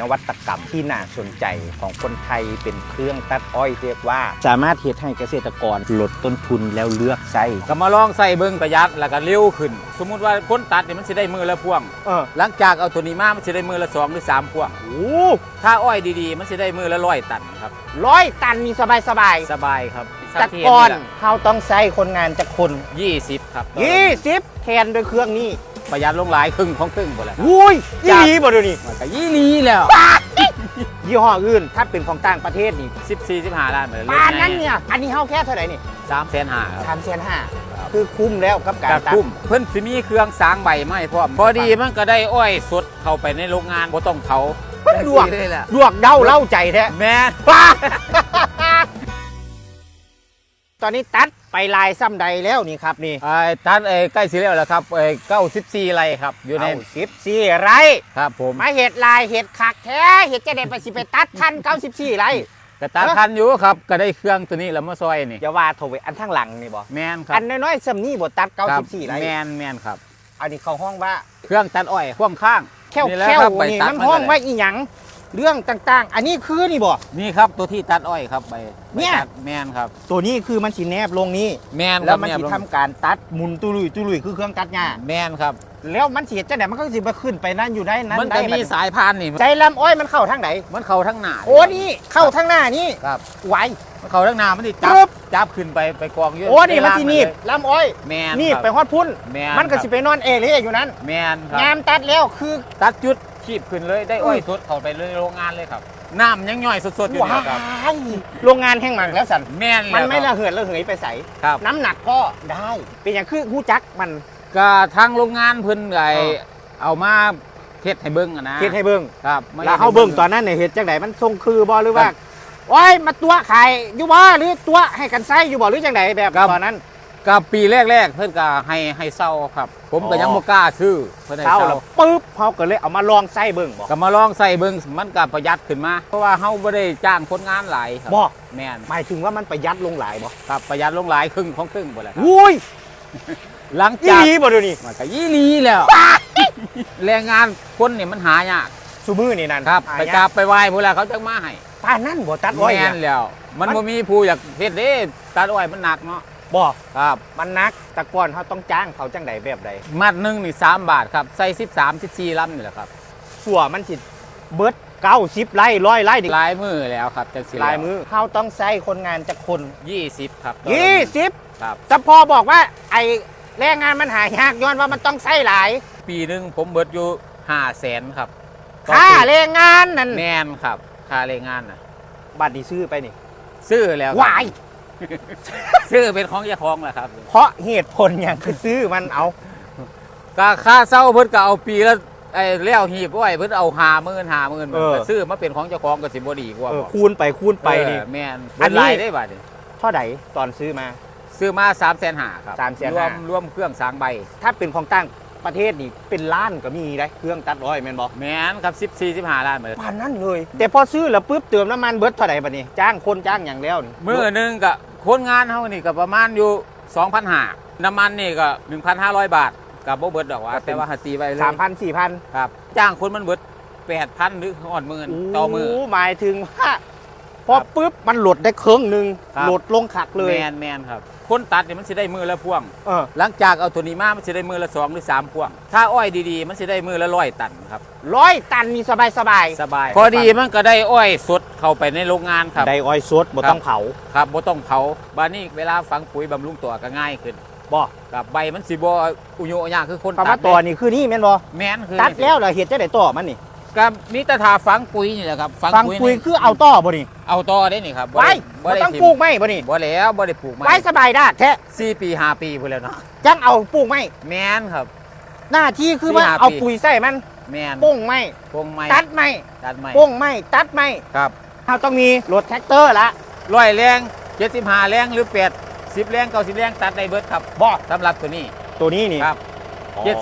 นวัตกรรมที่น่าสนใจของคนไทยเป็นเครื่องตัดอ้อยเรียกว่า สามารถเฮ็ดให้เกษตรกรลดต้นทุนแล้วเลือกใช้ก็มาลองใส่เบิ่งประหยัดแล้วก็เร็วขึ้น สมมุติว่าคนตัดนี่มันสิได้มือละพวง เออหลังจากเอาตัวนี้มา มันสิได้มือละสองหรือสามพวง โอ้ถ้าอ้อยดีๆ มันสิได้มือละร้อยตันครับร้อยตันมีสบายสบายสบายครับๆแต่ก่อนเขาต้องใช้คนงานจะคนยี่สิบครับยี่สิบแทนด้วยเครื่องนี้ ประหยัดลงหลายครึ่งของครึ่งหมดแล้วครับอุ้ยยี่ลีบ่เดี๋ยวนี้มันก็ยี่ลีแล้ว ยี่ห้ออื่นถ้าเป็นของต่างประเทศนี่สิบสี่สิบห้าล้านเหมือนปานนั้นเนี่ย อันนี้เฮาแค่เท่าไหร่นี่สามแสนห้าครับ สามแสนห้าคือคุ้มแล้วกับการกระตัด คุ้มเพิ่นสิมีเครื่องสางใบไม้พร้อมพอดีมันก็ได้อ้อยสดเข้าไปในโรงงานบ่ต้องเผามันดวก ได้แหละดวกเด้าเล่าใจแท้ แม่น ตอนนี้ตัดไปลายซ้ำใดแล้วนี่ครับนี่ไอ้ตัดไอ้ใกล้สิแล้วแล้วครับไอ้เก้าสิบสี่ไรครับ อยู่ในเอาสิบสี่ไรครับผมมาเห็ดลายเห็ดคักแท้เห็ดจะได้ไปสิไปตัดทันเก้าสิบสี่ไรกระตัดทันอยู่ครับก็ได้เครื่องตัวนี้แล้วมาซอยนี่อย่าว่าโทเวอันทั้งหลังนี่บ่แม่นครัอับนน้อยๆซ้ำนี่บ่ตัดเก้าครัสิบสี่ไรแม่นแม่นครับอันนี้เขาห้องว่าเครื่องตัดอ้อยพ่วงข้างแค่วนี่แหละแค่วครับใบนี่ตัดมันมันห้องก็ได้ไว้อีหยัง เรื่องต่างๆ อันนี้คือนี่บ่ นี่ครับตัวที่ตัดอ้อยครับใบเนี่ย ใบตัดแม่นครับ ตัวนี้คือมันสิแนบลงนี้ แม่นคแล้รัวบมันแม่สิลงทำการตัดหมุนตุลุยตุลุยคือเครื่องตัดหญ้าแม่นครับ แล้วมันสิเฮ็ดจังไดมันก็สิมาขึ้นไปนั่นอยู่ได้นั้นมันได้จะบัดมีนี้สายพานนี่ ใจลำอ้อยมันเข้าทางไหนมันเข้าทั้งหน้าโอ้นี่เข้าทางหน้านี่ครับไวมันเข้าทั้งหน้ามันสิจัปึ๊บ บจับขึ้นไปไปกองอยู่โอ้นี่มันสิหนีบใลำอ้อยแม่นหนีบครับ ไปฮอดพุ่นแม่นมันก็สิไปนอนเอเล่อยู่นั้นแม่นครับงามตัดแล้วคือตัดจุด ขีบขึ้นเลยได้อ้อยสดเข้าไปเลยโรงงานเลยครับน้ำยังย่อยสดๆอยู่ว้าเนี่ยครับ ยโรงงานแห่งหมักแล้วสันแม่นมันแล้วไม่ครัระบเหิดระเหยไปใส่ครับ น้ำหนักก็ได้ เป็นอย่างคือหูจักมัน ก็ทางโรงงานเพิ่นไอเออ เอามาเฮ็ดให้เบิ่งอะนะเฮ็ดให้เบิ่งครับมแล้วฮ็ดให้เฮาเบิ่งตอนนั้นเนี่ยเฮ็ดจังไดมันทรงคือบ่หรือว่าครับ โอ้ยมาตัวขายอยู่บ่หรือตัวให้กันไส้อยู่บ่หรือจังไดแบบครับตอนนั้น ก็ปีแรกๆ เพิ่นก็ให้ให้เซาครับ ผมก็อ๋อยังบ่กล้าซื้อเพิ่นให้เช้าเซาแล้วปึ๊บเฮาก็เลยเอามาลองไส้เบิ่งบ่ก็มาลองใส่เบิ่งมันก็ประหยัดขึ้นมาเพราะว่าเฮาบ่ได้จ้างคนงานหลายครับบ่แม่นหมายถึงว่ามันประหยัดลงหลายบ่ครับประหยัดลงหลายครึ่งของครึ่งบ่แหละครับอุ้ยหลังอีจาก หลีบ่เดี๋ยวนี้มันก็ยี่ลีแล้ว แรงงานคนนี่มันหายากซุมือนี่นั่นครับหาไปยากราบไปไหว้พุ่นแล้วเขาจังมาให้ป้านนั่นบ่ตัดอ้อยแม่นเนี่ยแล้ว มันมัน บ่มีผู้อยากเฮ็ดเด้ตัดอ้อยมันหนักเนาะ บ่ครับ มันนักแต่ก่อนเขาต้องจ้างเขาจังใดแบบใดมัดหนึ่งนี่สามบาทครับใส่สิบสามสิบสี่ลำนี่แหละครับสัวมันสิเบิดเก้าสิบไร่ร้อยไร่ดิลายมือแล้วครับจังสิลายมือเขาต้องใช้คนงานจะคนยี่สิบครับยี่สิบครับแต่พอบอกว่าไอ้แรงงานมันหายากย้อนว่ามันต้องใช้หลาย ปีหนึ่งผมเบิดอยู่ห้าแสนครับต่อค่าปีแรงงานนั่นแมนครับค่าแรงงานนะบัตรนี้ซื้อไปนี่ ซื้อแล้วครับวาย ซื้อเป็นของเจ้าของแหละครับ เพราะเหตุผลอย่างคือซื้อมันเอาก็ค่าเศร้าเพิ่นก็เอาปีละไอ้เลี้ยวหีบไว้เพิ่นเอาหาหมื่นหาหมื่นเออซื้อมาเป็นของเจ้าของก็สิบ่ดีกว่าเออบ่คูณไปคูณไปนี่เออแม่นอัอันนนี้นี้ได้บาทนี่เท่าไหร่ตอนซื้อมา ซื้อมา3ามแสนหาครับสามแสนรวห้ามรวมเครื่องสางใบ ถ้าเป็นของต่าง ประเทศนี่เป็นล้านก็มีได้เครื่องตัดร้อยแม่นบอกแม่นครับ 14 15ล้านเหมือนปานนั้นเลย แต่พอซื้อแล้วปุ๊บเติมน้ำมันเบิดเท่าไหร่บัดนี้ จ้างคนจ้างอย่างแล้วนี่มื้อหนึงก็คนงานเฮานี่ก็ประมาณอยู่2,500น้ำมันนี่ก็ 1,500 บาทก็บ่เบิดดอกว่าแต่ว่าหาตีไว้เลยสามพันสี่พันครับ จ้างคนมันเบิด8,000หรือฮอดหมื่นต่อมื้อหมายถึงว่าพ อปุ๊บมันหลดได้เครื่องหนึ่งครับ หลดลงขักเลย แม่นแม่นครับ คนตัดนี่มันสิได้มือละพวง เออ หลังจากเอาตัวนี้มา มันสิได้มือละสองหรือสามพวง ถ้าอ้อยดีๆ มันสิได้มือละร้อยตันครับ ร้อยตันมีสบายสบายสบายพอดีมันก็ได้อ้อยสดเข้าไปในโรงงานครับ ได้อ้อยสดบ่ครับ ต้องเผาครับบ่ต้องเผาบานี้เวลาฝังปุ๋ยบำรุงตัวก็ง่ายขึ้นบ่ครับใบมันสิบ่อุโยยากคือคนคำตัว่าดต่อนี่คือนี่แม่นบ่แม่นคือตัดแล้วเหรอเห็ดจะได้ต่อมันนี่ ก็มีแต่ทาฝังปุ๋ยนี่แหละครับฟังคุยนี่คือเอาต่อบ่นี่เอาต่อได้นี่ครับไว้บ่บ่ได้ต้องทิ่มปลูกไม้บ่นี่บ่แล้วบ่ได้ปลูกไม้ไว้สบายได้แท้สี่ปีห้าปีพุ่นแล้วเนาะจังเอาปลูกไม้แม่นครับ หน้าที่คือว่าสี่ห้าเอาปีปุ๋ยใส่มันแม่นโป้งไม้ปงไม้ตัดไม้ตัดไม้โป้งไม้ตัดไม้ครับเราต้องมีรถแท็กเตอร์ละร้อยแรง75แรงหรือ8 10แรง90แรงตัดได้เบิดครับบ่สำหรับตัวนี้ตัวนี้นี่ครับ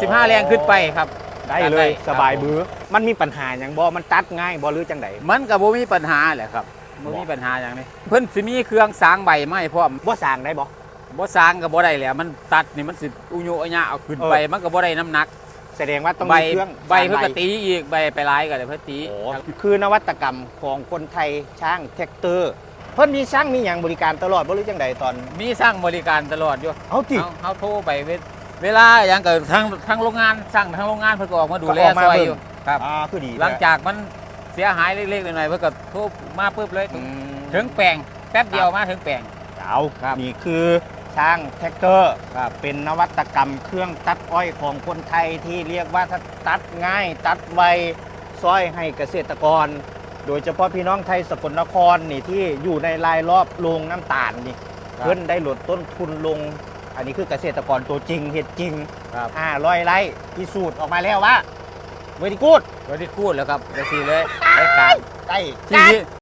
75แรงขึ้นไปครับ ได้ตัดเลได้ยครับสบายมือมันมีปัญหาอย่างบ่ มันตัดง่ายบ่หรือจังไดมันก็บ่มีปัญหาแหละครับบ่มีปัญหาอย่างนี้ เพิ่นสิมีเครื่องสางใบไม้พร้อมบ่สร้างได้บ่บ่สางก็บ่ได้แหล้วมันตัดนี่มันสิอุโยอะยะเอาขึ้นไปเออมันก็บ่ได้น้ำหนัก แสดงว่าต้องใบมีเครื่องใบเพื่อสามกตีอีกใบไปร้ายกันเลยเพื่อตีโอ้คือนวัตกรรมของคนไทยช่างแท็กเตอร์เพิ่นมีช่างมีอย่างบริการตลอดบ่รู้จังใดตอน มีสร้างบริการตลอดอยู่เอาจิเขาเขาโทรไปเว เวลาอย่างเกิดทางทางโรงงานสร้างทางโรงงานเพื่อก็ออกมาดูแลก็ออกมาซอยเบิ่งอยู่ครับอ่าคือดีหลังจากมันเสียหายเล็กๆหน่อยๆเพื่อก็โทรมาปุ๊บเลยอืมถึงแปลงแป๊บเดียวมาถึงแปลงเอาครับนี่คือช่างแท็กเตอร์ครับเป็นนวัตกรรมเครื่องตัดอ้อยของคนไทยที่เรียกว่าถ้าตัดง่าย ตัดไวซอยให้เกษตรกร โดยเฉพาะพี่น้องไทยสกลนครนี่ที่อยู่ในรายรอบโรงน้ำตาลนี่ครับเพิ่นได้ลดต้นทุนลง อันนี้คือเกษตรกรตัวจริงเห็ดจริงครับ500ไร่พิสูจน์ออกมาแล้วว่าเวดีกูดวันที่พูดแล้วครับเดี๋ยวทีเลยรายการได้ที่